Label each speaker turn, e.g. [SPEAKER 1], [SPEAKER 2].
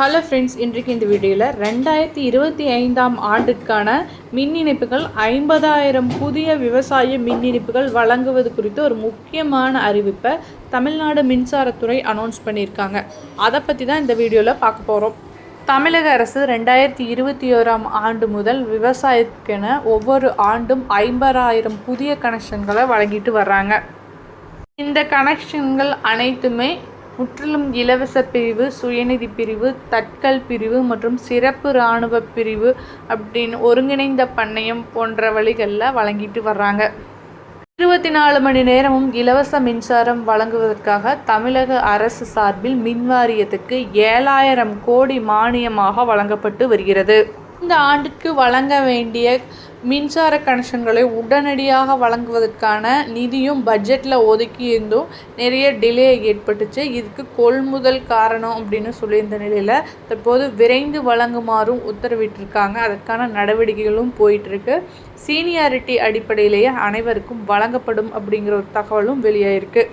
[SPEAKER 1] Hello friends இன்றைக்கு இந்த வீடியோவில் ரெண்டாயிரத்தி இருபத்தி ஐந்தாம் ஆண்டுக்கான மின் இணைப்புகள் ஐம்பதாயிரம் புதிய விவசாய மின் இணைப்புகள் வழங்குவது குறித்து ஒரு முக்கியமான அறிவிப்பை தமிழ்நாடு மின்சாரத்துறை அனௌன்ஸ் பண்ணியிருக்காங்க. அதை பற்றி தான் இந்த வீடியோவில் பார்க்க போகிறோம் தமிழக அரசு ரெண்டாயிரத்தி இருபத்தி ஓராம் ஆண்டு முதல் விவசாயத்துக்கென ஒவ்வொரு ஆண்டும் ஐம்பதாயிரம் புதிய கனெக்ஷன்களை வழங்கிட்டு வர்றாங்க. இந்த கனெக்ஷன்கள் அனைத்துமே முற்றிலும் இலவச பிரிவு சுயநிதி பிரிவு தட்கல் பிரிவு மற்றும் சிறப்பு இராணுவ பிரிவு அப்படின்னு ஒருங்கிணைந்த பண்ணையம் போன்ற வழிகளில் வழங்கிட்டு வர்றாங்க. இருபத்தி நாலு மணி நேரமும் இலவச மின்சாரம் வழங்குவதற்காக தமிழக அரசு சார்பில் மின்வாரியத்துக்கு ஏழாயிரம் கோடி மானியமாக வழங்கப்பட்டு வருகிறது. இந்த ஆண்டுக்கு வழங்க வேண்டிய மின்சார கனெக்ஷன்களை உடனடியாக வழங்குவதற்கான நிதியும் பட்ஜெட்டில் ஒதுக்கி இருந்தும் நிறைய டிலே ஏற்பட்டுச்சு. இதுக்கு கொள்முதல் காரணம் அப்படின்னு சொல்லியிருந்த நிலையில் தற்போது விரைந்து வழங்குமாறும் உத்தரவிட்டிருக்காங்க. அதற்கான நடவடிக்கைகளும் போயிட்டுருக்கு. சீனியாரிட்டி அடிப்படையிலேயே அனைவருக்கும் வழங்கப்படும் அப்படிங்கிற ஒரு தகவலும் வெளியாயிருக்கு.